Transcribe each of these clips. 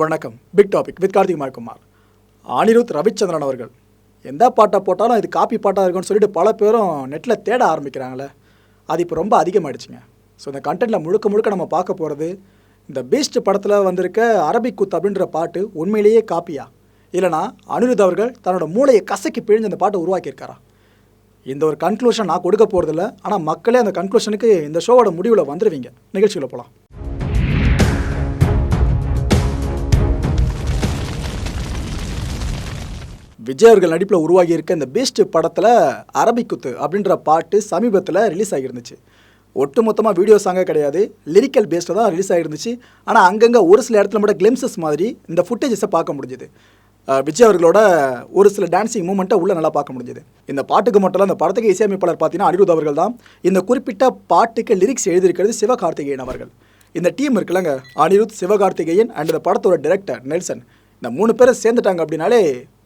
வணக்கம். Big topic with Karthik Kumar. Anirudh Ravichandran அவர்கள். எந்த பாட்டை போட்டாலும் இது காப்பி பாட்டாக இருக்கும்னு சொல்லிட்டு பல பேரும் நெட்டில் தேட ஆரம்பிக்கிறாங்களே. அது இப்போ ரொம்ப அதிகமாகிடுச்சுங்க ஸோ இந்த கண்டென்ட்டில் முழுக்க முழுக்க நம்ம பார்க்க போகிறது இந்த பீஸ்ட் படத்தில் வந்திருக்க அரபிக் குத் அப்படின்ற பாட்டு உண்மையிலேயே காப்பியா இல்லைனா அனிருத் அவர்கள் தன்னோட மூளையை கசக்கி பிழிஞ்சு அந்த பாட்டை உருவாக்கியிருக்காரா? இந்த ஒரு கன்க்ளூஷன் நான் கொடுக்க போகிறதில்ல ஆனால் மக்களே அந்த கன்க்ளூஷனுக்கு இந்த ஷோவோட முடிவில் வந்துடுவீங்க நிகழ்ச்சியில் போகலாம் விஜய் அவர்கள் நடிப்பில் உருவாகி இருக்க இந்த பீஸ்ட் படத்தில் அரபிக்குத்து அப்படின்ற பாட்டு சமீபத்தில் ரிலீஸ் ஆகியிருந்துச்சு. ஒட்டு மொத்தமாக வீடியோ சாங்கே கிடையாது. லிரிக்கல் பேஸ்டில் தான் ரிலீஸ் ஆகிருந்துச்சு ஆனால் அங்கங்கே ஒரு சில இடத்துல மட்டும் கிளிம்சஸ் மாதிரி இந்த ஃபுட்டேஜஸை பார்க்க முடிஞ்சுது. விஜய் அவர்களோட ஒரு சில டான்சிங் மூமெண்ட்டை உள்ளே நல்லா பார்க்க முடிஞ்சுது. இந்த பாட்டுக்கு மட்டும் அந்த இந்த படத்துக்கு இசையமைப்பாளர் பார்த்தீங்கன்னா அனிருத் அவர்கள் தான். இந்த குறிப்பிட்ட பாட்டுக்கு லிரிக்ஸ் எழுதியிருக்கிறது சிவகார்த்திகேயன் அவர்கள். இந்த டீம் இருக்குல்லங்க அனிருத் சிவகார்த்திகேயன் அண்ட் இந்த படத்தோட டைரக்டர் நெல்சன். இந்த மூணு பேரும் சேர்ந்துட்டாங்க அப்படின்னாலே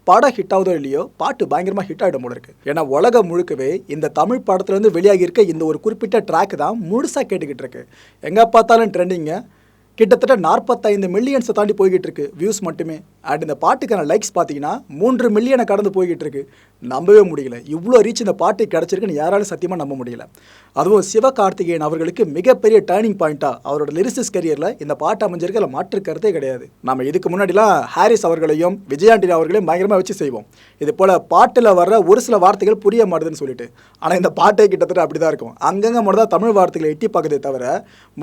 படம் ஹிட் ஆகுதோ இல்லையோ பாட்டு பயங்கரமாக ஹிட் ஆகிடும் போல இருக்கு. ஏன்னா உலகம் முழுக்கவே இந்த தமிழ் படத்துலேருந்து வெளியாகி இருக்க இந்த ஒரு குறிப்பிட்ட ட்ராக் தான் முழுசாக கேட்டுக்கிட்டு இருக்கு. எங்கே பார்த்தாலும் ட்ரெண்டிங்க கிட்டத்தட்ட நாற்பத்தைந்து மில்லியன்ஸை தாண்டி போய்கிட்டு இருக்கு வியூஸ் மட்டுமே. அண்ட் இந்த பாட்டுக்கான லைக்ஸ் பார்த்தீங்கன்னா மூன்று மில்லியனை கடந்து போய்கிட்டு இருக்கு நம்பவே முடியல. இவ்வளோ ரீச் இந்த பாட்டு கிடச்சிருக்குன்னு யாராலும் சத்தியமாக நம்ப முடியல. அதுவும் சிவகார்த்திகேயன் அவர்களுக்கு மிகப்பெரிய டேர்னிங் பாயிண்ட்டாக அவரோட லிரிசிஸ் கரியரில் இந்த பாட்டு அமைஞ்சிருக்கு அதில் மாற்று கருத்தே கிடையாது. நம்ம இதுக்கு முன்னாடிலாம் ஹாரிஸ் அவர்களையும் விஜயாண்டினி அவர்களையும் பயங்கரமாக வச்சு செய்வோம். இது போல் பாட்டில் வர்ற ஒரு சில வார்த்தைகள் புரிய மாட்டுதுன்னு சொல்லிட்டு. ஆனால் இந்த பாட்டே கிட்டத்தட்ட அப்படி தான் இருக்கும். அங்கங்கே மட்டும் தான் தமிழ் வார்த்தைகளை எட்டி பார்க்கதே தவிர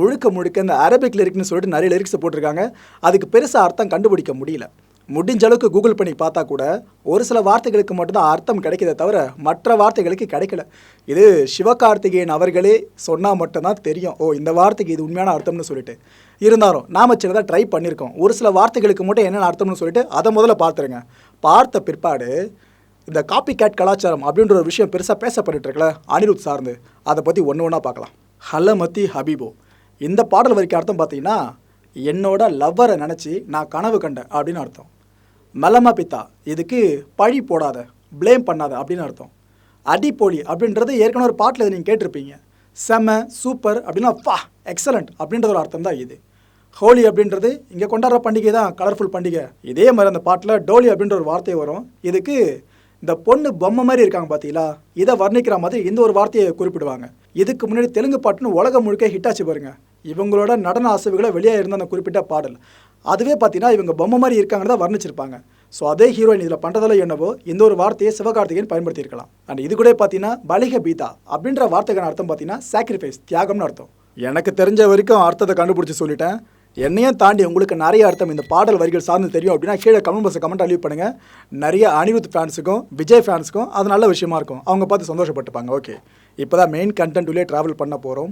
முழுக்க முழுக்க இந்த அரபிக் லிரிக்னு சொல்லிட்டு நிறைய லிரிக்ஸ் போட்டிருக்காங்க. அதுக்கு பெருசாக அர்த்தம் கண்டுபிடிக்க முடியல. முடிஞ்ச அளவுக்கு கூகுள் பண்ணி பார்த்தா கூட ஒரு சில வார்த்தைகளுக்கு மட்டும்தான் அர்த்தம் கிடைக்கிதே தவிர மற்ற வார்த்தைகளுக்கு கிடைக்கல. இது சிவகார்த்திகேயன் அவர்களே சொன்னால் மட்டும்தான் தெரியும். ஓ இந்த வார்த்தைக்கு இது உண்மையான அர்த்தம்னு சொல்லிட்டு. இருந்தாலும் நாம சிலதாக ட்ரை பண்ணியிருக்கோம் ஒரு சில வார்த்தைகளுக்கு மட்டும் என்னென்ன அர்த்தம்னு சொல்லிட்டு அதை முதல்ல பார்த்துருங்க. பார்த்த பிற்பாடு இந்த காப்பி கேட் கலாச்சாரம் அப்படின்ற ஒரு விஷயம் பெருசாக பேசப்பட்டுட்டு இருக்குல்ல அனிருத் சார்ந்து. அதை பற்றி ஒன்று ஒன்றா பார்க்கலாம். ஹலமதி ஹபீபோ. இந்த பாடல் வரைக்கும் அர்த்தம் பார்த்தீங்கன்னா என்னோட லவ்வரை நினச்சி நான் கனவு கண்டேன் அப்படின்னு அர்த்தம். மலமா பித்தா இதுக்கு பழி போடாத ப்ளேம் பண்ணாத அப்படின்னு அர்த்தம். அடிப்பொலி அப்படின்றது ஏற்கனவே ஒரு பாட்டில் நீங்கள் கேட்டிருப்பீங்க. செம சூப்பர் அப்படின்னா பா எக்ஸலண்ட் அப்படின்றது ஒரு அர்த்தம் தான் இது. ஹோலி அப்படின்றது இங்கே கொண்டாடுற பண்டிகை தான் கலர்ஃபுல் பண்டிகை. இதே மாதிரி அந்த பாட்டில் டோலி அப்படின்ற ஒரு வார்த்தை வரும். இதுக்கு இந்த பொண்ணு பொம்மை மாதிரி இருக்காங்க பார்த்தீங்களா? இதை வர்ணிக்கிற மாதிரி இந்த ஒரு வார்த்தையை குறிப்பிடுவாங்க. இதுக்கு முன்னாடி தெலுங்கு பாட்டுன்னு உலகம் முழுக்க ஹிட் ஆச்சு பாருங்க. இவங்களோட நடன அசைவுகளை வெளியே இருந்த அந்த குறிப்பிட்ட பாடல். அதுவே பார்த்தீங்கன்னா இவங்க பொம்மை மாதிரி இருக்காங்கன்னு தான் வர்ணிச்சிருப்பாங்க. ஸோ அதே ஹீரோயின் இதில் பண்ணுறதால என்னவோ இந்த ஒரு வார்த்தையை சிவகார்த்திகேயன் பயன்படுத்தியிருக்கலாம். அண்ட் இது கூட பார்த்தீங்கன்னா பலிக பீதா அப்படின்ற வார்த்தைக்கான அர்த்தம் பார்த்தீங்கன்னா சாக்ரிஃபைஸ் தியாகம்னு அர்த்தம். எனக்கு தெரிஞ்ச வரைக்கும் அர்த்தத்தை கண்டுபிடிச்சி சொல்லிட்டேன். என்னையும் தாண்டி உங்களுக்கு நிறைய அர்த்தம். இந்த பாடல் வரிகள் சார்ந்து தெரியும் அப்படின்னா கீழே கமெண்ட் பாக்ஸ் கமெண்ட் அழிவு பண்ணுங்கள் நிறைய அனிருத் ஃபேன்ஸுக்கும் விஜய் ஃபேன்ஸுக்கும் அது நல்ல விஷயமா இருக்கும். அவங்க பார்த்து சந்தோஷப்பட்டுப்பாங்க. ஓகே இப்போ தான் மெயின் கண்டென்ட் உள்ளே ட்ராவல் பண்ண போகிறோம்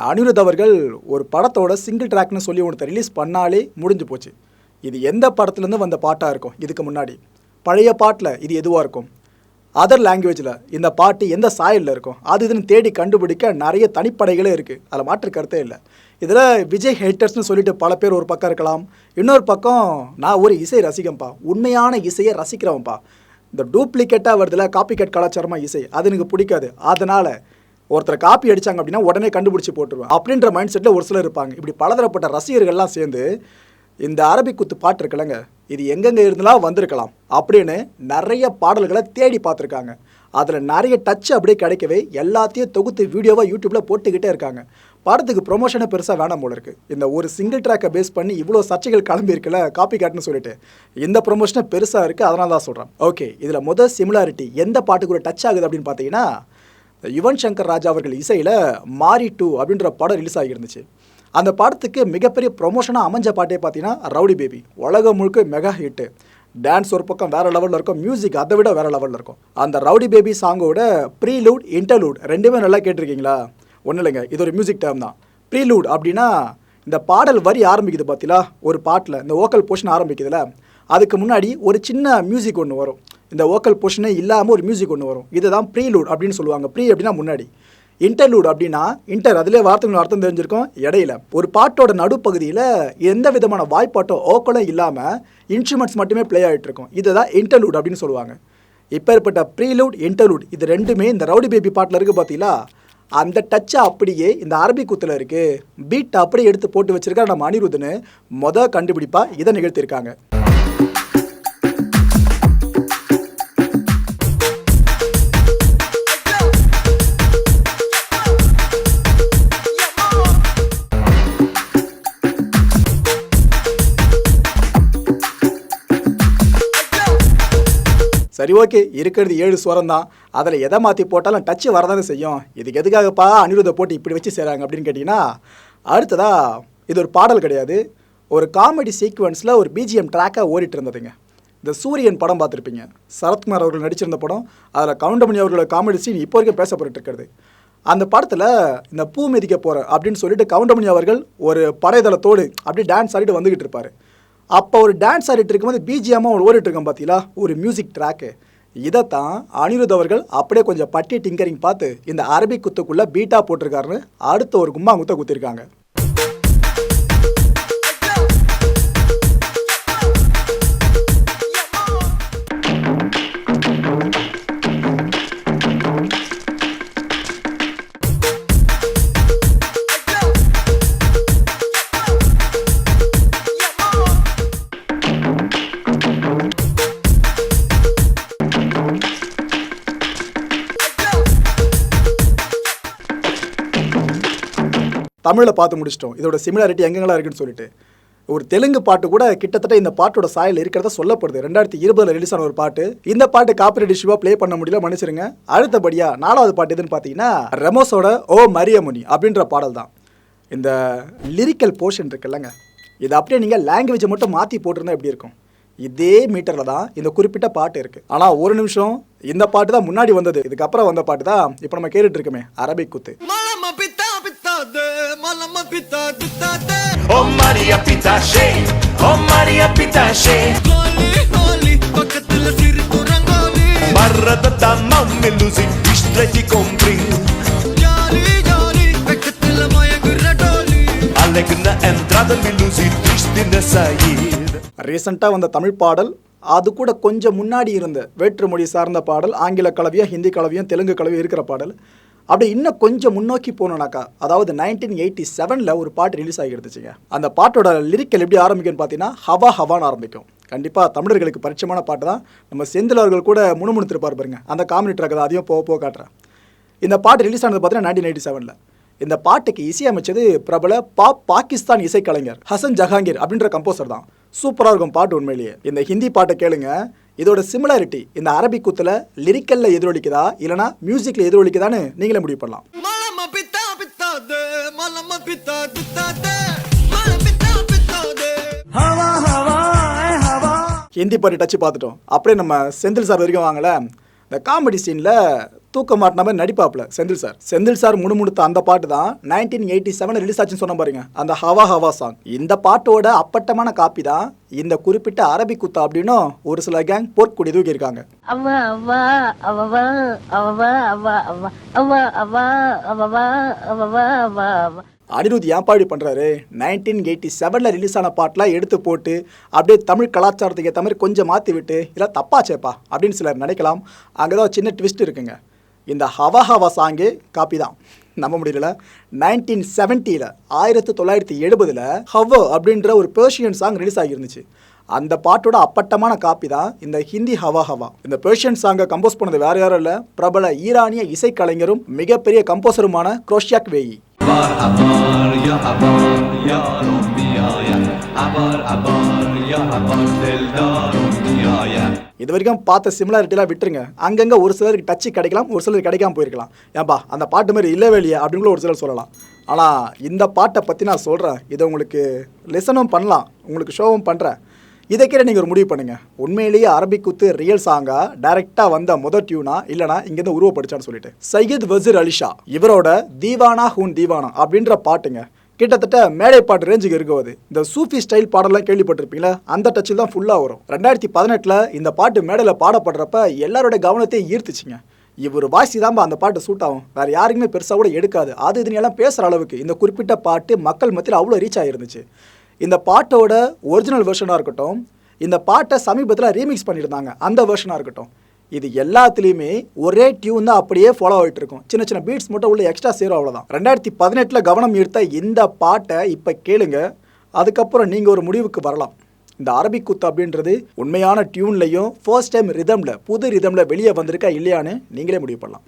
அனிருத் அவர்கள் ஒரு படத்தோட சிங்கிள் ட்ராக்னு சொல்லி ஒன்று ரிலீஸ் பண்ணாலே முடிஞ்சு போச்சு. இது எந்த படத்துலேருந்து வந்த பாட்டாக இருக்கும்? இதுக்கு முன்னாடி. பழைய பாட்டில் இது எதுவாக இருக்கும்? அதர் லாங்குவேஜில் இந்த பாட்டு எந்த சாயலில் இருக்கும்? அது இதுன்னு தேடி கண்டுபிடிக்க நிறைய தனிப்படைகளே இருக்குது அதில் மாற்று கருத்தே இல்லை. இதில் விஜய் ஹேட்டர்ஸ்னு சொல்லிட்டு பல பேர் ஒரு பக்கம் இருக்கலாம். இன்னொரு பக்கம் நான் ஒரு இசை ரசிகம்பா. உண்மையான இசையை ரசிக்கிறவன்ப்பா இந்த டூப்ளிகேட்டாக வருதுல காப்பி கட் கலாச்சாரமாக இசை. அது எனக்கு பிடிக்காது. அதனால் ஒருத்தர் காப்பி அடித்தாங்க அப்படின்னா உடனே கண்டுபிடிச்சி போட்டுருவேன் அப்படின்ற மைண்ட் செட்டில் ஒரு சிலர் இருப்பாங்க. இப்படி பலதரப்பட்ட ரசிகர்கள்லாம் சேர்ந்து இந்த அரபிக் குத்து பாட்டு இருக்குல்லங்க இது எங்கெங்கே இருந்தாலும் வந்திருக்கலாம் அப்படின்னு நிறைய பாடல்களை தேடி பார்த்துருக்காங்க. அதில் நிறைய டச் அப்படியே கிடைக்கவே எல்லாத்தையும் தொகுத்து வீடியோவாக யூடியூப்பில் போட்டுக்கிட்டே இருக்காங்க. படத்துக்கு ப்ரொமோஷனை பெருசாக வேணாம் போல இருக்கு. இந்த ஒரு சிங்கிள் ட்ராக்கை பேஸ் பண்ணி இவ்வளோ சர்ச்சைகள் கிளம்பியிருக்குல்ல காப்பி காட்டுன்னு சொல்லிட்டு. இந்த ப்ரொமோஷனை பெருசாக இருக்குது அதனால தான் சொல்கிறேன் ஓகே இதில் முதல் சிமிலாரிட்டி எந்த பாட்டுக்குள்ளே டச் ஆகுது அப்படின்னு பார்த்தீங்கன்னா யுவன் சங்கர் ராஜா அவர்கள் இசையில் மாரி டூ அப்படின்ற படம் ரிலீஸ் ஆகியிருந்துச்சு. அந்த படத்துக்கு மிகப்பெரிய ப்ரொமோஷனாக அமைஞ்ச பாட்டே பார்த்தீங்கன்னா ரவுடி பேபி. உலகம் முழுக்க மெகா ஹிட்டு டான்ஸ் ஒரு பக்கம் வேறு லெவலில் இருக்கும் மியூசிக் அதை விட வேறு லெவலில் இருக்கும். அந்த ரவுடி பேபி சாங்கோட ப்ரீலூட் இன்டர்லூட் ரெண்டுமே நல்லா கேட்டிருக்கீங்களா? ஒன்றும் இல்லைங்க இது ஒரு மியூசிக் டேர்ம் தான். ப்ரீலூட் அப்படின்னா இந்த பாடல் வரி ஆரம்பிக்குது பார்த்தீங்களா ஒரு பாட்டில் இந்த ஓக்கல் போர்ஷன் ஆரம்பிக்குதுல. அதுக்கு முன்னாடி ஒரு சின்ன மியூசிக் ஒன்று வரும். இந்த ஓக்கல் போர்ஷனே இல்லாமல் ஒரு மியூசிக் ஒன்று வரும். இதுதான் ப்ரீலூட் அப்படின்னு சொல்லுவாங்க. ப்ரீ அப்படின்னா முன்னாடி. இன்டர்லூட் அப்படின்னா இன்டர் அதிலே வார்த்தைகள் அர்த்தம் தெரிஞ்சிருக்கும். இடையில. ஒரு பாட்டோட நடுப்பகுதியில் எந்த விதமான வாய்ப்பாட்டோ ஓக்கலோ இல்லாமல் இன்ஸ்ட்ருமெண்ட்ஸ் மட்டுமே ப்ளே ஆகிட்டு இருக்கும். இதுதான் இன்டர்லூட் அப்படின்னு சொல்லுவாங்க. இப்போ ஏற்பட்ட ப்ரீலூட் இன்டர்லூட் இது ரெண்டுமே இந்த ரவுடி பேபி பாட்டில் இருக்குது பார்த்தீங்களா அந்த டச்சை அப்படியே இந்த அரபி குத்தில் இருக்குது பீட் அப்படியே எடுத்து போட்டு வச்சுருக்கா நம்ம அனிருத்னு மொதல் கண்டுபிடிப்பாக இதை நிகழ்த்தியிருக்காங்க. சரி ஓகே. இருக்கிறது ஏழு ஸ்வரம் தான். அதில் எதை மாற்றி போட்டாலும் டச்சு வரதானே செய்யும். இதுக்கு எதுக்காகப்பா அனிருத்தை போட்டு இப்படி வச்சு செய்கிறாங்க அப்படின்னு கேட்டிங்கன்னா அடுத்ததா இது ஒரு பாடல் கிடையாது. ஒரு காமெடி சீக்வன்ஸில் ஒரு பிஜிஎம் ட்ராக்காக ஓடிட்டு இருந்ததுங்க. இந்த சூரியன் படம் பார்த்துருப்பீங்க. சரத்குமார் அவர்கள் நடிச்சிருந்த படம். அதில் கவுண்டமணி அவர்களோட காமெடி சீன் இப்போ வரைக்கும் பேசப்பட்டு இருக்கிறது. அந்த படத்தில் இந்த பூ மிதிக்க போகிற அப்படின்னு சொல்லிட்டு கவுண்டமணி அவர்கள் ஒரு படைதளத்தோடு அப்படியே டான்ஸ் ஆடிட்டு வந்துக்கிட்டு இருப்பார். அப்போ ஒரு டான்ஸ் ஆடிட்டு இருக்கும்போது பிஜிஎம்மாக ஓடிட்டு இருக்கோம் பார்த்தீங்களா ஒரு மியூசிக் ட்ராக்கு இதைத்தான் அனிருத் அவர்கள் அப்படியே கொஞ்சம் பட்டி டிங்கரிங் பார்த்து இந்த அரபிக் குத்துக்குள்ளே பீட்டா போட்டிருக்காருன்னு அடுத்த ஒரு கும்மா குத்த குத்திருக்காங்க. தமிழில் பார்த்து முடிச்சிட்டோம். இதோட சிமிலாரிட்டி எங்கெங்கெல்லாம் இருக்குன்னு சொல்லிட்டு. ஒரு தெலுங்கு பாட்டு கூட கிட்டத்தட்ட இந்த பாட்டோட சாயல் இருக்கிறதா சொல்லப்படுது. ரெண்டாயிரத்தி இருபதுல ரிலீஸ் ஆன ஒரு பாட்டு. இந்த பாட்டு காப்பிரைட் இஷ்யூவாக ப்ளே பண்ண முடியல மன்னிச்சிருங்க. அடுத்தபடியா நாலாவது பாட்டு எதுன்னு பார்த்தீங்கன்னா ரெமோஸோட ஓ மரியமுனி அப்படின்ற பாடல் தான். இந்த லிரிக்கல் போர்ஷன் இருக்குல்லங்க. இது அப்படியே நீங்கள் லாங்குவேஜை மட்டும் மாற்றி போட்டிருந்தா எப்படி இருக்கும்? இதே மீட்டரில் தான் இந்த குறிப்பிட்ட பாட்டு இருக்குது ஆனால் ஒரு நிமிஷம் இந்த பாட்டு தான் முன்னாடி வந்தது. இதுக்கப்புறம் வந்த பாட்டு தான் இப்போ நம்ம கேட்டுட்டு இருக்கோமே அரபிக் குத்து. Pita pita de. Oh Maria Pitache, oh Maria Pitache Holi holi, பக்கத்துல சிரிப்பு rangoli. Marrata mamma lusi, istretti compri jolly jolly, பக்கத்துல மயங்குற Dolly. Mi lusi, tristi ne sair ரீசெண்டாக வந்த தமிழ் பாடல் அது கூட கொஞ்சம் முன்னாடி இருந்த வேற்று மொழி சார்ந்த பாடல் ஆங்கில கலவையும் ஹிந்தி கலவையும் தெலுங்கு கலவையும் இருக்கிற பாடல் அப்படி இன்னும் கொஞ்சம் முன்னோக்கி போனோம்னாக்கா அதாவது நைன்டீன் எயிட்டி செவனில் ஒரு பாட்டு ரிலீஸ் ஆகிருந்துச்சுங்க அந்த பாட்டோட லிரிக்கல் எப்படி ஆரம்பிக்கும்னு பார்த்தீங்கன்னா ஹவா ஹவான்னு ஆரம்பிக்கும். கண்டிப்பாக தமிழர்களுக்கு பரிச்சயமான பாட்டு தான். நம்ம செந்தில் அவர்கள் கூட முணுமுணுத்திருப்பார் பாருங்க. அந்த காமெடி ட்ராக் தான் அதையும் போக போக காட்டுறேன். இந்த பாட்டு ரிலீஸ் ஆனது பார்த்தீங்கன்னா நைன்டீன் எயிட்டி செவனில் இந்த பாட்டுக்கு இசையமைச்சது பிரபல பா பாகிஸ்தான் இசைக்கலைஞர் ஹசன் ஜஹாங்கீர் அப்படின்ற கம்போசர் தான். சூப்பராக இருக்கும் பாட்டு உண்மையிலேயே. இந்த ஹிந்தி பாட்டை கேளுங்க. இதோட சிமிலாரிட்டி இந்த அரபிக் குத்துல லிரிக்கல்ல எதிரொலிக்குதா? இல்லனா மியூசிக்ல எதிரொலிக்குதான்னு நீங்களே முடிவு பண்ணலாம். ஹிந்தி பாட்டு டச்சு பார்த்துட்டோம். அப்படியே நம்ம செந்தில் சார் வரைக்கும் வாங்கல. இந்த காமெடி சீனில் தூக்க மாட்டின மாதிரி நடிப்பாப்புல செந்தில் சார். செந்தில் சார் முணுமுணுத்த அந்த பாட்டு தான் நைன்டீன் எயிட்டி செவன் ரிலீஸ் ஆச்சுன்னு சொன்ன பாருங்க. அந்த ஹவா ஹவா சாங் இந்த பாட்டோட அப்பட்டமான காப்பி தான் இந்த குறிப்பிட்ட அரபி குத்தா அப்படின்னும் ஒரு சில கேங் போர்க்குடி தூக்கி இருக்காங்க அனிருத் ஏன் பாடி பண்ணுறாரு நைன்டீன் எயிட்டி செவனில் ரிலீஸ் ஆன பாட்டெலாம் எடுத்து போட்டு அப்படியே தமிழ் கலாச்சாரத்துக்கு ஏற்ற மாதிரி கொஞ்சம் மாற்றி விட்டு இல்லை தப்பாச்சேப்பா அப்படின்னு சிலர் நினைக்கலாம். அங்கே தான் சின்ன ட்விஸ்ட் இருக்குங்க. இந்த ஹவா ஹவா சாங்கே காப்பி தான். நம்ப முடியல நைன்டீன் செவன்ட்டியில் ஆயிரத்தி தொள்ளாயிரத்தி எழுபதில் ஹவ் அப்படின்ற ஒரு பேர்ஷியன் சாங் ரிலீஸ் ஆகியிருந்துச்சு. அந்த பாட்டோட அப்பட்டமான காப்பி தான் இந்த ஹிந்தி ஹவா ஹவா இந்த பெர்ஷியன் சாங்கை கம்போஸ் பண்ணது வேற யாரும் இல்லை பிரபல ஈரானிய இசைக்கலைஞரும் மிகப்பெரிய கம்போசருமான குரோஷியாக் வேயி Abar அபார் இது வரைக்கும் பார்த்த சிமிலாரிட்டிலாம் விட்டுருங்க. அங்கங்கே ஒரு சிலருக்கு டச்சு கிடைக்கலாம் ஒரு சிலருக்கு கிடைக்காம போயிருக்கலாம். ஏன்பா அந்த பாட்டு மாதிரி இல்லவே இல்லையா அப்படின்னு கூட ஒரு சிலர் சொல்லலாம். ஆனால் இந்த பாட்டை பற்றி நான் சொல்கிறேன் இதை உங்களுக்கு லெசனும் பண்ணலாம் உங்களுக்கு ஷோவும் பண்ணுறேன் இதை கீழே நீங்கள் ஒரு முடிவு பண்ணுங்கள் உண்மையிலேயே அரபிக் குத்து ரியல் சாங்காக டைரெக்டாக வந்த முதல் டியூனா இல்லைனா இங்கேருந்து உருவப்படுச்சான்னு சொல்லிட்டு. சையீத் வசீர் அலிஷா இவரோட தீவானா ஹூன் தீவானா அப்படின்ற பாட்டுங்க. கிட்டத்தட்ட மேடை பாட்டு ரேஞ்சுக்கு இருக்குது இந்த சூஃபி ஸ்டைல் பாடலாம் கேள்விப்பட்டிருப்பீங்களா? அந்த டச்சில் தான் ஃபுல்லாக வரும். ரெண்டாயிரத்தி பதினெட்டில் இந்த பாட்டு மேடையில் பாடப்படுறப்ப எல்லாரோட கவனத்தையும் ஈர்த்துச்சுங்க. இவர் வாசி தான் அந்த பாட்டு சூட் ஆகும். வேறு யாருக்குமே பெருசாக கூட எடுக்காது. அது இதுனெல்லாம் பேசுகிற அளவுக்கு இந்த குறிப்பிட்ட பாட்டு மக்கள் மத்தியில் அவ்வளோ ரீச் ஆகிருந்துச்சு இந்த பாட்டோட ஒரிஜினல் வெர்ஷனாக இருக்கட்டும் இந்த பாட்டை சமீபத்தில் ரீமிக்ஸ் பண்ணியிருந்தாங்க. அந்த வெர்ஷனாக இருக்கட்டும். இது எல்லாத்துலேயுமே ஒரே டியூன் தான் அப்படியே ஃபாலோ ஆகிட்டு இருக்கும். சின்ன சின்ன பீட்ஸ் மட்டும் உள்ள எக்ஸ்ட்ரா சேரும் அவ்வளோதான் ரெண்டாயிரத்தி பதினெட்டில் கவனம் ஈர்த்த இந்த பாட்டை இப்போ கேளுங்க. அதுக்கப்புறம் நீங்கள் ஒரு முடிவுக்கு வரலாம். இந்த அரபிக் குத்து அப்படின்றது உண்மையான டியூன்லையும் ஃபர்ஸ்ட் டைம் ரிதமில் புது ரிதமில் வெளியே வந்திருக்கா இல்லையான்னு நீங்களே முடிவு பண்ணலாம்.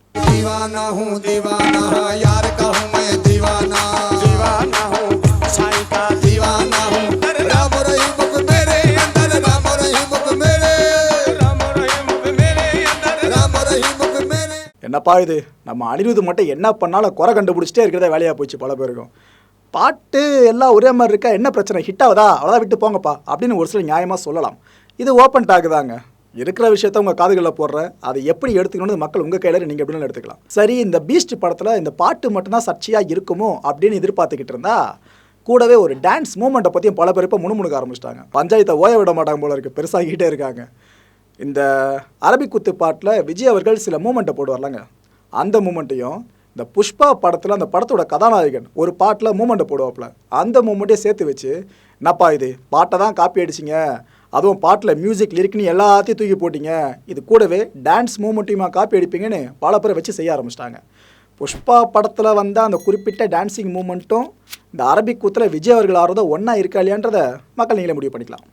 என்னப்பா இது? நம்ம அனிருத் மட்டும் என்ன பண்ணாலும் குறை கண்டுபிடிச்சிட்டே இருக்கிறதே வேலையாக போச்சு பல பேருக்கும். பாட்டு எல்லாம் ஒரே மாதிரி இருக்கா? என்ன பிரச்சனை? ஹிட் ஆகுதா? அவ்வளோதான் விட்டு போங்கப்பா. அப்படின்னு ஒரு சில நியாயமாக சொல்லலாம். இது ஓப்பன் டாக் தாங்க. இருக்கிற விஷயத்த உங்கள் காதுகளில் போடுற அதை எப்படி எடுத்துக்கணும்னு மக்கள் உங்கள் கையில் நீங்கள் எப்படின்னு எடுத்துக்கலாம். சரி இந்த பீஸ்ட் படத்தில் இந்த பாட்டு மட்டும்தான் சர்ச்சையாக இருக்குமோ அப்படின்னு எதிர்பார்த்துக்கிட்டு இருந்தா கூடவே ஒரு டான்ஸ் மூமெண்ட்டை பற்றியும் பல பேர் இப்போ முணுமுணுக்க ஆரம்பிச்சிட்டாங்க. பஞ்சாயத்தை ஓய விட மாட்டாங்க போல இருக்கு. பெருசாகிக்கிட்டே இருக்காங்க. இந்த அரபிக் குத்து பாட்டில் விஜய் அவர்கள் சில மூமெண்ட்டை போடுவார்லங்க. அந்த மூமெண்ட்டையும் இந்த புஷ்பா படத்தில் அந்த படத்தோட கதாநாயகன் ஒரு பாட்டில் மூமெண்ட்டை போடுவாப்புல. அந்த மூமெண்ட்டையும் சேர்த்து வச்சு என்னப்பா இது? பாட்டை தான் காப்பி அடிச்சிங்க. அதுவும் பாட்டில் மியூசிக் லிரிக்னு எல்லாத்தையும் தூக்கி போட்டிங்க. இது கூடவே டான்ஸ் மூமெண்ட்டையுமா காப்பி அடிப்பீங்கன்னு பல பேரை வச்சு செய்ய ஆரம்பிச்சிட்டாங்க. புஷ்பா படத்தில் வந்த அந்த குறிப்பிட்ட டான்ஸிங் மூமெண்ட்டும் இந்த அரபிக் கூத்தில் விஜய் அவர்கள் ஆடுறதும் ஒன்றா இருக்கா இல்லையான்றதை மக்கள் நீங்களே முடிவு பண்ணிக்கலாம்.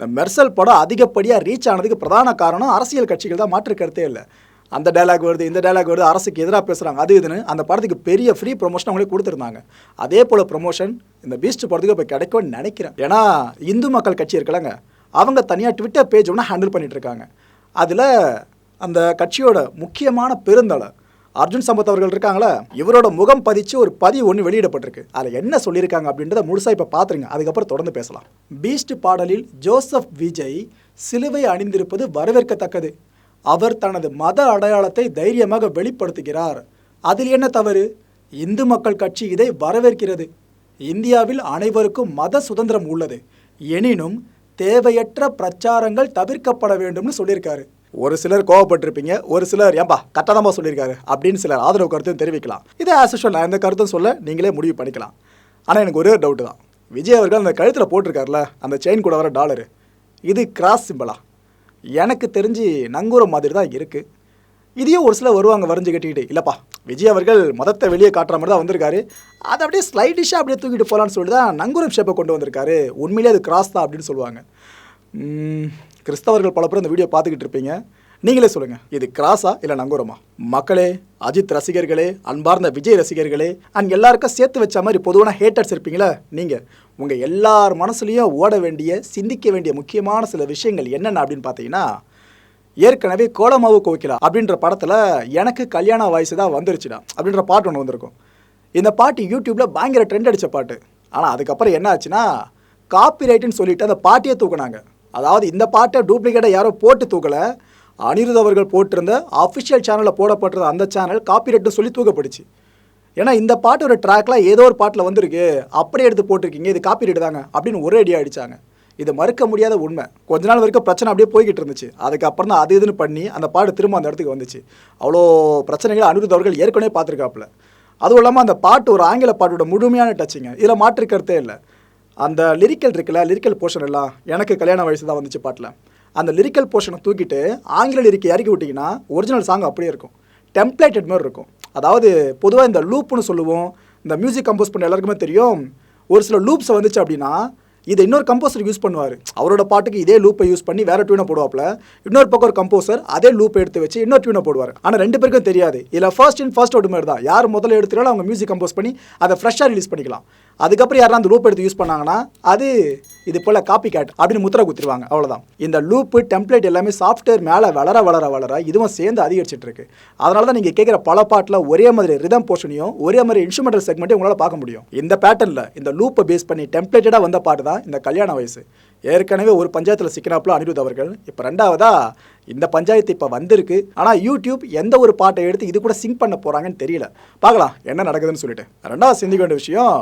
இந்த மெர்சல் படம் அதிகப்படியாக ரீச் ஆனதுக்கு பிரதான காரணம் அரசியல் கட்சிகள் தான் மாற்று கருத்தே இல்லை. அந்த டைலாக் வருது இந்த டைலாக் வருது அரசுக்கு எதிராக பேசுகிறாங்க அது இதுன்னு அந்த படத்துக்கு பெரிய ஃப்ரீ ப்ரொமோஷன் அவங்களே கொடுத்துருந்தாங்க. அதே போல் ப்ரொமோஷன் இந்த பீஸ்ட் படத்துக்கு இப்போ கிடைக்கும்னு நினைக்கிறேன். ஏன்னா இந்து மக்கள் கட்சி இருக்கலங்க அவங்க தனியாக ட்விட்டர் பேஜ் ஒன்று ஹேண்டில் பண்ணிகிட்ருக்காங்க அதில் அந்த கட்சியோட முக்கியமான பெருந்தலை அர்ஜுன் சம்பத் அவர்கள் இருக்காங்களா இவரோட முகம் பதிச்சு ஒரு பதிவு ஒன்று வெளியிடப்பட்டிருக்கு. அதில் என்ன சொல்லியிருக்காங்க அப்படின்றத முழுசாக இப்போ பார்த்துருங்க அதுக்கப்புறம் தொடர்ந்து பேசலாம். பீஸ்ட் பாடலில் ஜோசப் விஜய் சிலுவை அணிந்திருப்பது வரவேற்கத்தக்கது. அவர் தனது மத அடையாளத்தை தைரியமாக வெளிப்படுத்துகிறார். அதில் என்ன தவறு? இந்து மக்கள் கட்சி இதை வரவேற்கிறது. இந்தியாவில் அனைவருக்கும் மத சுதந்திரம் உள்ளது. எனினும் தேவையற்ற பிரச்சாரங்கள் தவிர்க்கப்பட வேண்டும்னு சொல்லியிருக்காரு. ஒரு சிலர் கோவப்பட்டிருப்பீங்க ஒரு சிலர் ஏன்பா கட்டணமாக சொல்லியிருக்காரு அப்படின்னு சிலர் ஆதரவு கருத்தும் தெரிவிக்கலாம். இதை ஆஸ் யூஷுவல் நான் எந்த கருத்தும் சொல்ல நீங்களே முடிவு பண்ணிக்கலாம். ஆனால் எனக்கு ஒரே டவுட்டு தான். விஜய் அவர்கள் அந்த கழுத்தில் போட்டிருக்காருல அந்த செயின் கூட வர டாலரு இது கிராஸ் சிம்பிளா எனக்கு தெரிஞ்சு நங்கூரம் மாதிரி தான் இருக்குது இதையும் ஒரு சிலர் வருவாங்க வரைஞ்சு கட்டிக்கிட்டு. இல்லைப்பா விஜய் அவர்கள் மதத்தை வெளியே காட்டுற மாதிரி தான் வந்திருக்காரு. அதை அப்படியே ஸ்லைடிஷாக அப்படியே தூக்கிட்டு போகலான்னு சொல்லிட்டு தான் நங்கூரம் ஷேப்பை கொண்டு வந்திருக்காரு. உண்மையிலே அது கிராஸ் தான் அப்படின்னு சொல்லுவாங்க. கிறிஸ்தவர்கள் பல பேர் இந்த வீடியோ பார்த்துக்கிட்டு இருப்பீங்க. நீங்களே சொல்லுங்கள் இது கிராஸா இல்லை நங்கூரமா? மக்களே அஜித் ரசிகர்களே அன்பார்ந்த விஜய் ரசிகர்களே அண்ட் எல்லாருக்கும் சேர்த்து வச்ச மாதிரி பொதுவான ஹேட்டர்ஸ் இருப்பீங்களா நீங்கள் உங்கள் எல்லார் மனசுலையும் ஓட வேண்டிய சிந்திக்க வேண்டிய முக்கியமான சில விஷயங்கள் என்னென்ன அப்படின்னு பார்த்தீங்கன்னா ஏற்கனவே கோலமாவு கோக்கிலா அப்படின்ற படத்தில் எனக்கு கல்யாண வயசு தான் வந்துருச்சுடா அப்படின்ற பாட்டு ஒன்று வந்திருக்கும். இந்த பாட்டு யூடியூப்பில் பயங்கர ட்ரெண்ட் அடித்த பாட்டு. ஆனால் அதுக்கப்புறம் என்ன ஆச்சுன்னா காப்பிரைட்டுன்னு சொல்லிட்டு அந்த பாட்டியே தூக்குனாங்க. அதாவது இந்த பாட்டை டூப்ளிகேட்டை யாரோ போட்டு தூக்கலை. அனிருத் அவர்கள் போட்டிருந்த அஃபிஷியல் சேனலில் போடப்பட்டிருந்த அந்த சேனல் காப்பிரைட்டு சொல்லி தூக்கப்படுச்சு ஏன்னா இந்த பாட்டு ஒரு ட்ராக்ல ஏதோ ஒரு பாட்டில் வந்திருக்கு. அப்படியே எடுத்து போட்டிருக்கீங்க. இது காப்பிரைட் தாங்க. அப்படின்னு ஒரே அடியாக அடித்தாங்க இது மறுக்க முடியாத உண்மை. கொஞ்ச நாள் வரைக்கும் பிரச்சனை அப்படியே போய்கிட்டு இருந்துச்சு. அதுக்கப்புறம் தான் அது இதுன்னு பண்ணி அந்த பாட்டு திரும்ப அந்த இடத்துக்கு வந்துச்சு. அவ்வளோ பிரச்சனைகள் அனிருத் அவர்கள் ஏற்கனவே பார்த்துருக்காப்புல. அதுவும் இல்லாமல் அந்த பாட்டு ஒரு ஆங்கில பாட்டோட முழுமையான டச்சுங்க இதில் மாற்று கருத்தே இல்லை. அந்த லிரிக்கல் இருக்குல்ல லிரிக்கல் போர்ஷன் எல்லாம் எனக்கு கல்யாண வயசு தான் வந்துச்சு பாட்டில். அந்த லிரிக்கல் போர்ஷனை தூக்கிட்டு ஆங்கில லிரிக்கை இறக்கி விட்டிங்கன்னா ஒரிஜினல் சாங் அப்படியே இருக்கும். டெம்ப்ளேட்டட் மாதிரி இருக்கும். அதாவது பொதுவாக இந்த லூப்னு சொல்லுவோம் இந்த மியூசிக் கம்போஸ் பண்ண எல்லாருக்குமே தெரியும். ஒரு சில லூப்ஸ் வந்துச்சு அப்படின்னா இதை இன்னொரு கம்போசர் யூஸ் பண்ணுவார். அவரோட பாட்டுக்கு இதே லூப்பை யூஸ் பண்ணி வேறு டியூனை போடுவாப்பில். இன்னொரு பக்கம் ஒரு கம்போசர் அதே லூப்பை எடுத்து வச்சு இன்னொரு டியூனை போடுவார். ஆனால் ரெண்டு பேருக்கும் தெரியாது. இதில் ஃபர்ஸ்ட் இன் ஃபர்ஸ்ட் அவுட் மாதிரி தான். யார் முதல்ல எடுத்துட்டாலும் அவங்க மியூசிக் கம்போஸ் பண்ணி அதை ஃப்ரெஷ்ஷாக ரிலீஸ் பண்ணிக்கலாம். அதுக்கப்புறம் யாரும் அந்த லூப் எடுத்து யூஸ் பண்ணாங்கன்னா அது இது போல் காப்பி கேட் அப்படின்னு முத்திரை குத்திருவாங்க அவ்வளோதான் இந்த லூப்பு டெம்ப்ளேட் எல்லாமே சாஃப்ட்வேர் மேலே வளர வளர வளர இதுவும் சேர்ந்து அதிகரிச்சிட்டு இருக்கு. அதனால தான் நீங்கள் கேட்குற பல பாட்டில் ஒரே மாதிரி ரிதம் போர்ஷனையும் ஒரே மாதிரி இன்ஸ்ட்ருமெண்டல் செக்மெண்ட்டையும் உங்களால் பார்க்க முடியும். இந்த பேட்டர்னில் இந்த லூப்பை பேஸ் பண்ணி டெம்ப்ளேட்டடாக வந்த பாட்டு தான் இந்த கல்யாண வயசு. ஏற்கனவே ஒரு பஞ்சாயத்தில் சிக்கினாப்புல அனிருத் அவர்கள். இப்போ ரெண்டாவதா இந்த பஞ்சாயத்து இப்போ வந்திருக்கு. ஆனால் யூடியூப் எந்த ஒரு பாட்டை எடுத்து இது கூட சிங்க் பண்ண போகிறாங்கன்னு தெரியல. பார்க்கலாம் என்ன நடக்குதுன்னு சொல்லிட்டு. ரெண்டாவது சிந்திக்க வேண்டிய விஷயம்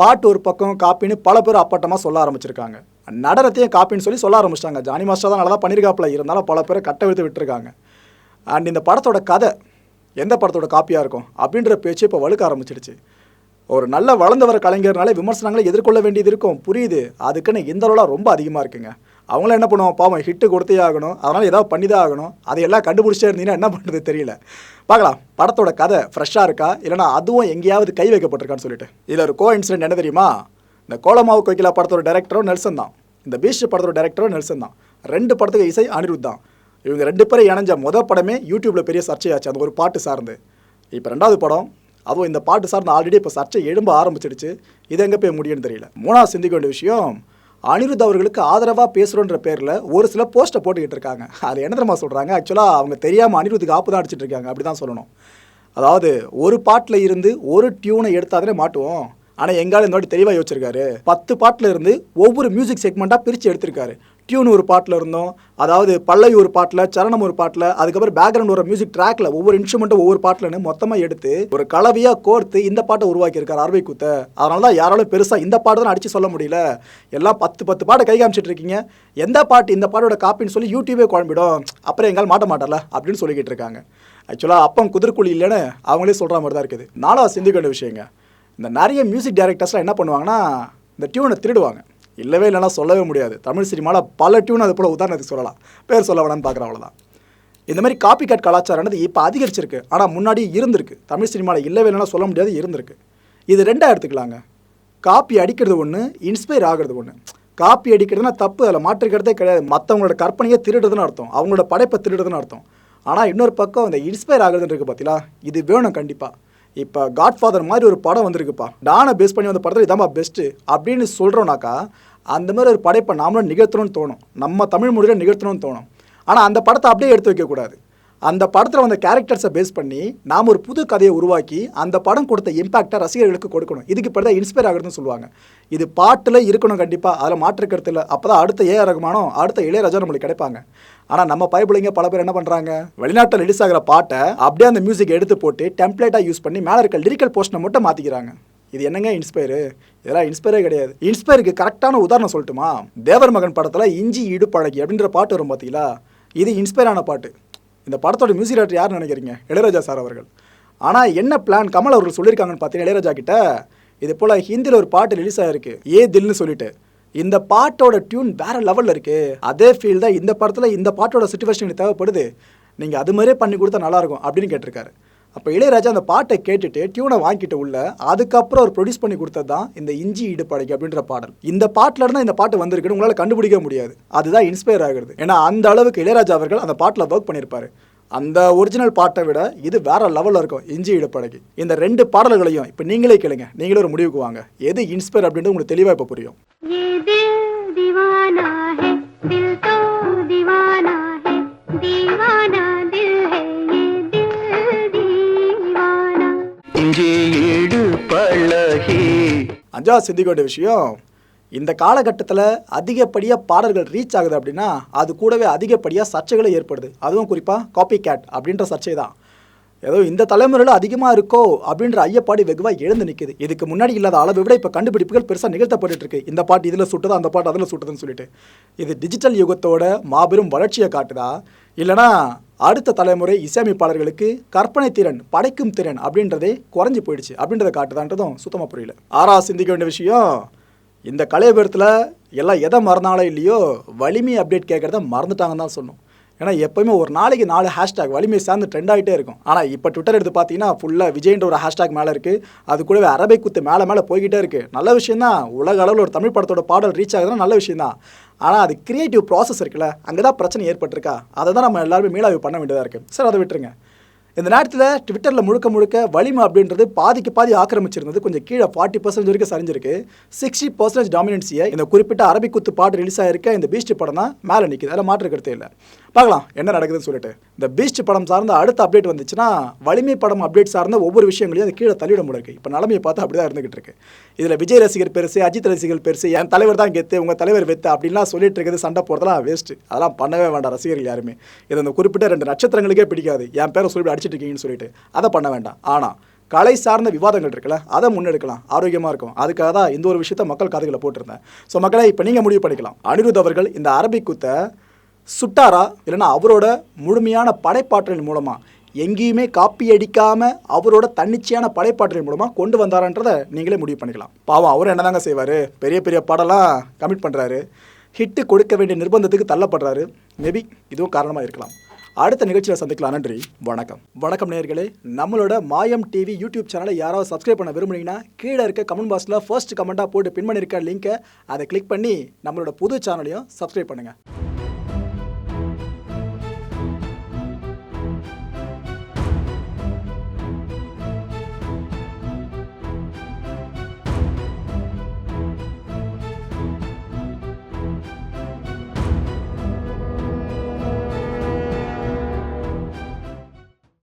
பாட்டு ஒரு பக்கம் காப்பின்னு பல பேர் அப்பட்டமாக சொல்ல ஆரம்பிச்சிருக்காங்க. நடனத்தையும் காப்பின்னு சொல்லி சொல்ல ஆரம்பிச்சிட்டாங்க. ஜானி மாஸ்டர் தான் நல்லா தான் பண்ணியிருக்காப்புல இருந்தாலும் பல பேரை கட்ட விழுத்து விட்டுருக்காங்க. அண்ட் இந்த படத்தோட கதை எந்த படத்தோட காப்பியாக இருக்கும்? அப்படின்ற பேச்சு இப்போ வலுக்க ஆரம்பிச்சிடுச்சு ஒரு நல்ல வளர்ந்து வர கலைஞர்னால விமர்சனங்களை எதிர்கொள்ள வேண்டியது இருக்கும். புரியுது. அதுக்குன்னு இந்த அளவுலாம் ரொம்ப அதிகமாக இருக்குங்க. அவங்களாம் என்ன பண்ணுவோம்? பாவம் ஹிட்டு கொடுத்தே ஆகணும். அதனால் ஏதாவது பண்ணி தான் ஆகணும். அதையெல்லாம் கண்டுபிடிச்சே இருந்தீங்கன்னா என்ன பண்ணுறது தெரியல. பார்க்கலாம். படத்தோட கதை ஃப்ரெஷ்ஷாக இருக்கா? இல்லைனா அதுவும் எங்கேயாவது கை வைக்கப்பட்டிருக்கான்னு சொல்லிட்டு. இதில் ஒரு கோ இன்சிடென்ட் என்ன தெரியுமா? இந்த கோலமாவு கோகிலா படத்தோட டேரக்டரும் நெல்சன் தான். இந்த பீஸ்ட் படத்தோட டேரக்டரும் நெல்சன் தான். ரெண்டு படத்துக்கு இசை அனிருத் தான். இவங்க ரெண்டு பேரும் இணைஞ்ச முத படமே யூடியூப்பில் பெரிய சர்ச்சையாச்சு. அந்த ஒரு பாட்டு சார்ந்து. இப்போ ரெண்டாவது படம் அதுவும் இந்த பாட்டு சார்ந்து ஆல்ரெடி இப்போ சர்ச்சை எழும்ப ஆரம்பிச்சிடுச்சு. இது எங்கே போய் முடியும்னு தெரியல. மூணாவது சிந்திக்க வேண்டிய விஷயம் அனிருத் அவர்களுக்கு ஆதரவாக பேசுகிறோன்ற பேரில் ஒரு சில போஸ்ட்டை போட்டுக்கிட்டு இருக்காங்க. அது என்ன தெரியுமா சொல்கிறாங்க ஆக்சுவலாக அவங்க தெரியாமல் அனிருத்துக்கு ஆப்பு தான் அடிச்சிட்டு இருக்காங்க. அப்படி தான் சொல்லணும். அதாவது ஒரு பாட்டில் இருந்து ஒரு டியூனை எடுத்தாதானே மாட்டுவோம். ஆனால் எங்கால இந்த வாட்டி தெளிவாக யோசிச்சிருக்காரு. பத்து பாட்டில் இருந்து ஒவ்வொரு மியூசிக் செக்மெண்ட்டாக பிரித்து எடுத்திருக்காரு. டியூன் ஒரு பாட்டில் இருந்தோம். அதாவது பள்ளை ஒரு பாட்டில் சரணம் ஒரு பாட்டில் அதுக்கப்புறம் பேக்ரவுண்ட் ஒரு மியூசிக் ட்ராக்ல ஒவ்வொரு இன்ஸ்ட்ருமெண்ட்டும் ஒவ்வொரு பாட்டில்னு மொத்தமாக எடுத்து ஒரு கலவையாக கோர்த்து இந்த பாட்டை உருவாக்கியிருக்கார் அறுவை குத்த. அதனால தான் யாராலும் பெருசாக இந்த பாட்டு தான் அடித்து சொல்ல முடியல. எல்லாம் பத்து பத்து பாட்டை கை காமிச்சிட்டு இருக்கீங்க. எந்த பாட்டு இந்த பாட்டோட காப்பின்னு சொல்லி யூடியூபே குழம்பிடும். அப்புறம் எங்கால் மாட்ட மாட்டல அப்படின்னு சொல்லிக்கிட்டு இருக்காங்க. ஆக்சுவலாக அப்பம் குதிர்குழி இல்லைன்னு அவங்களே சொல்கிற மாதிரி தான் இருக்குது. நாலாவது சிந்திக்க வேண்டிய விஷயங்க. இந்த நிறைய மியூசிக் டைரக்டர்ஸ்லாம் என்ன பண்ணுவாங்கன்னா இந்த டியூனை திருடுவாங்க. இல்லவே இல்லைன்னா சொல்லவே முடியாது. தமிழ் சினிமாவில் பல டியூன் அது போல் உதாரணத்துக்கு சொல்லலாம். பேர் சொல்ல வேணாம்னு பார்க்குறேன் அவ்வளோதான் இந்த மாதிரி காப்பி கட் கலாச்சாரம்னது இப்போ அதிகரிச்சிருக்கு. ஆனால் முன்னாடி இருந்திருக்கு. தமிழ் சினிமாவில் இல்லவே இல்லைன்னா சொல்ல முடியாது இருந்திருக்கு. இது ரெண்டாக எடுத்துக்கலாங்க. காப்பி அடிக்கிறது ஒன்று இன்ஸ்பயர் ஆகிறது ஒன்று காப்பி அடிக்கிறதுனா தப்பு அதில் மாற்றுக்கிறதே கிடையாது. மற்றவங்களோட கற்பனையை திருடுறதுன்னு அர்த்தம். அவங்களோட படைப்பை திருடுறதுன்னு அர்த்தம். ஆனால் இன்னொரு பக்கம் அந்த இன்ஸ்பயர் ஆகுறதுன்னு இருக்குது பார்த்தீங்களா இது வேணும் கண்டிப்பாக இப்போ காட்ஃபாதர் மாதிரி ஒரு படம் வந்திருக்குப்பா. டானை பேஸ் பண்ணி வந்த படத்தில் இதாம்மா பெஸ்ட்டு அப்படின்னு சொல்கிறோன்னாக்கா அந்த மாதிரி ஒரு படைப்பை நாமளும் நிகழ்த்தணும்னு தோணும். நம்ம தமிழ் மொழியில் நிகழ்த்தணும்னு தோணும். ஆனால் அந்த படத்தை அப்படியே எடுத்து வைக்கக்கூடாது அந்த படத்தில் வந்த கேரக்டர்ஸை பேஸ் பண்ணி நாம் ஒரு புது கதையை உருவாக்கி அந்த படம் கொடுத்த இம்பாக்டை ரசிகர்களுக்கு கொடுக்கணும். இதுக்கு இப்போ தான் இன்ஸ்பயர் ஆகுதுன்னு சொல்லுவாங்க. இது பாட்டில் இருக்கணும் கண்டிப்பாக அதில் மாற்று இல்லை. அப்போ தான் அடுத்த ஏ ரகுமானோ அடுத்த இளையராஜா நம்மளுக்கு கிடைப்பாங்க. ஆனால் நம்ம பைபிளிங்க பல பேர் என்ன பண்ணுறாங்க வெளிநாட்டில் ரிலீஸ் ஆகிற பாட்டை அப்படியே அந்த மியூசிக் எடுத்து போட்டு டெம்ப்ளேட்டாக யூஸ் பண்ணி மேலே இருக்க லிரிக்கல் போர்ஷனை மட்டும் மாற்றிக்கிறாங்க இது என்னங்க இன்ஸ்பயரு இதெல்லாம் இன்ஸ்பயரே கிடையாது. இன்ஸ்பயருக்கு கரெக்டான உதாரணம் சொல்லட்டுமா? தேவர் மகன் படத்தில் இஞ்சி இடுப்பழகி பழகி அப்படின்ற பாட்டு வரும் பார்த்தீங்களா இது இன்ஸ்பயர் ஆன பாட்டு. இந்த படத்தோட மியூசிக் டேரக்டர் யார் நினைக்கிறீங்க? இளையராஜா சார் அவர்கள். ஆனால் என்ன பிளான் கமல் அவர்கள் சொல்லியிருக்காங்கன்னு பார்த்தீங்கன்னா இளையராஜா கிட்ட இது போல் ஹிந்தியில் ஒரு பாட்டு ரிலீஸ் ஆகிருக்கு ஏ தில்னு சொல்லிட்டு. இந்த பாட்டோட டியூன் வேற லெவலில் இருக்கு. அதே ஃபீல் தான் இந்த படத்தில் இந்த பாட்டோட சுச்சுவேஷனுக்கு தேவைப்படுது. நீங்கள் அது மாதிரியே பண்ணி கொடுத்தா நல்லாயிருக்கும் அப்படின்னு கேட்டிருக்காரு. அப்போ இளையராஜா அந்த பாட்டை கேட்டுட்டு டியூனை வாங்கிட்டு உள்ள அதுக்கப்புறம் அவர் ப்ரொடியூஸ் பண்ணி கொடுத்தது தான் இந்த இஞ்சி இடுப்படைக்கு அப்படின்ற பாடல். இந்த பாட்டில் இருந்தால் இந்த பாட்டு வந்திருக்குன்னு உங்களால் கண்டுபிடிக்க முடியாது. அதுதான் இன்ஸ்பயர் ஆகிறது. ஏன்னா அந்த அளவுக்கு இளையராஜா அவர்கள் அந்த பாட்டில் ஒர்க் பண்ணியிருப்பாரு அந்த ஒரிஜினல் பாட்டை விட இது வேற லெவலில் இருக்கும் இஞ்சி இடுப்படகி. இந்த ரெண்டு பாடல்களையும் இப்போ நீங்களே கேளுங்க நீங்களே ஒரு முடிவுக்கு வாங்க. எது இன்ஸ்பயர் அப்படின்றது உங்களுக்கு தெளிவாக இப்போ புரியும். அஞ்சா சிந்திக்க வேண்டிய விஷயம் இந்த காலகட்டத்தில் அதிகப்படியாக பாடல்கள் ரீச் ஆகுது அப்படின்னா அது கூடவே அதிகப்படியாக சர்ச்சைகளை ஏற்படுது. அதுவும் குறிப்பாக காப்பி கேட் அப்படின்ற சர்ச்சை தான். ஏதோ இந்த தலைமுறையில் அதிகமாக இருக்கோ அப்படின்ற ஐயப்பாடு வெகுவாக எழுந்து நிற்குது இதுக்கு முன்னாடி இல்லாத அளவு விட இப்போ கண்டுபிடிப்புகள் பெருசாக நிகழ்த்தப்பட்டு இருக்கு. இந்த பாட்டு இதில் சுட்டுது அந்த பாட்டு அதில் சுட்டுதுன்னு சொல்லிட்டு. இது டிஜிட்டல் யுகத்தோட மாபெரும் வளர்ச்சியை காட்டுதா? இல்லைனா அடுத்த தலைமுறை இசையமைப்பாளர்களுக்கு கற்பனை திறன் படைக்கும் திறன் அப்படின்றதே குறைஞ்சி போயிடுச்சு அப்படின்றத காட்டுதான்றதும் சுத்தமாக புரியல. ஆறா சிந்திக்க வேண்டிய விஷயம் இந்த கலையபுரத்தில் எல்லாம் எதை மறந்தாங்களோ இல்லையோ வலிமை அப்டேட் கேட்குறத மறந்துட்டாங்கன்னு தான் சொன்னோம் ஏன்னா எப்போயுமே ஒரு நாளைக்கு நாலு ஹேஷ்டாக் வலிமை சேர்ந்து ட்ரெண்ட் ஆகிட்டே இருக்கும். ஆனால் இப்போ ட்விட்டர் எடுத்து பார்த்தீங்கன்னா ஃபுல்லாக விஜய்ன்ற ஒரு ஹேஷ்டாக் மேலே இருக்குது அது கூடவே அரபை குத்து மேலே மேலே போய்கிட்டே இருக்குது நல்ல விஷயம் தான். உலக அளவில் ஒரு தமிழ் படத்தோட பாடல் ரீச் ஆகுதுன்னா நல்ல விஷயம் தான். ஆனால் அது கிரியேட்டிவ் ப்ராசஸ் இருக்குல்ல. அங்கே தான் பிரச்சனை ஏற்பட்டிருக்கா. அதை தான் நம்ம எல்லாருமே மீளாய்வு பண்ண வேண்டியதாக இருக்குது சார் அதை விட்டுருங்க. இந்த நேரத்தில் ட்விட்டரில் முழுக்க முழுக்க வலிமை அப்படின்றது பாதிக்கு பாதி ஆக்கிரமிச்சிருந்தது. கொஞ்சம் கீழே ஃபார்ட்டி பர்சன்ட் வரைக்கும் சரிஞ்சிருக்கு. சிக்ஸ்டி பர்சன்டேஜ் டாமினன்சியை இந்த குறிப்பிட்ட அரபிக்குத்து பாட்டு ரிலீஸ் ஆயிருக்க இந்த பீஸ்ட் படம் தான் மேலே நிற்குது அதில் மாற்று கருத்தே இல்லை. பார்க்கலாம் என்ன நடக்குதுன்னு சொல்லிட்டு. இந்த பீஸ்ட் படம் சார்ந்த அடுத்த அப்டேட் வந்துச்சுன்னா வலிமை படம் அப்டேட் சார்ந்த ஒவ்வொரு விஷயங்களையும் அது கீழே தள்ளிவிட முடியும் இப்போ நிலமையை பார்த்து அப்படி தான் இருந்துகிட்டு இருக்கு. இதில் விஜய் ரசிகர் பெருசு அஜித் ரசிகர் பெருசு என் தலைவர் தான் கெத்து உங்கள் தலைவர் வெத்து அப்படின்லாம் சொல்லிட்டு இருக்கிறது சண்டை போகிறதெல்லாம் வேஸ்ட்டு அதெல்லாம் பண்ணவே வேண்டாம் ரசிகர்கள் யாருமே. இது அந்த குறிப்பிட்ட ரெண்டு நட்சத்திரங்களுக்கே பிடிக்காது. என் பேரை சொல்லி அடிச்சிட்டு இருக்கீங்கன்னு சொல்லிட்டு. அதை பண்ண வேண்டாம். ஆனால் கலை சார்ந்த விவாதங்கள் இருக்குல்ல அதை முன்னெடுக்கலாம். ஆரோக்கியமாக இருக்கும். அதுக்காக தான் இந்த ஒரு விஷயத்த மக்கள் காதுகளை போட்டிருந்தேன். ஸோ மக்களை இப்போ நீங்கள் முடிவு பண்ணிக்கலாம். அனிருத் அவர்கள் இந்த அரபிக் குத்தை சுட்டாரா? இல்லைன்னா அவரோட முழுமையான படைப்பாற்றல் மூலமாக எங்கேயுமே காப்பி அடிக்காமல் அவரோட தன்னிச்சையான படைப்பாற்றல் மூலமாக கொண்டு வந்தாரான்றதை நீங்களே முடிவு பண்ணிக்கலாம். பாவம் அவரும் என்ன தாங்க செய்வார்? பெரிய பெரிய படம்லாம் கமிட் பண்ணுறாரு ஹிட்டு கொடுக்க வேண்டிய நிர்பந்தத்துக்கு தள்ளப்படுறாரு. மேபி இதுவும் காரணமாக இருக்கலாம். அடுத்த நிகழ்ச்சியில் சந்திக்கலாம். நன்றி வணக்கம். வணக்கம் நேயர்களே நம்மளோட மாயம் டிவி யூடியூப் சேனலை யாராவது சப்ஸ்கிரைப் பண்ண விரும்புனீங்கன்னா கீழே இருக்க கமெண்ட் பாக்ஸில் ஃபர்ஸ்ட் கமெண்ட்டாக போட்டு பின் பண்ணியிருக்க லிங்க்கை அதை கிளிக் பண்ணி நம்மளோட புது சேனலையும் சப்ஸ்கிரைப் பண்ணுங்கள்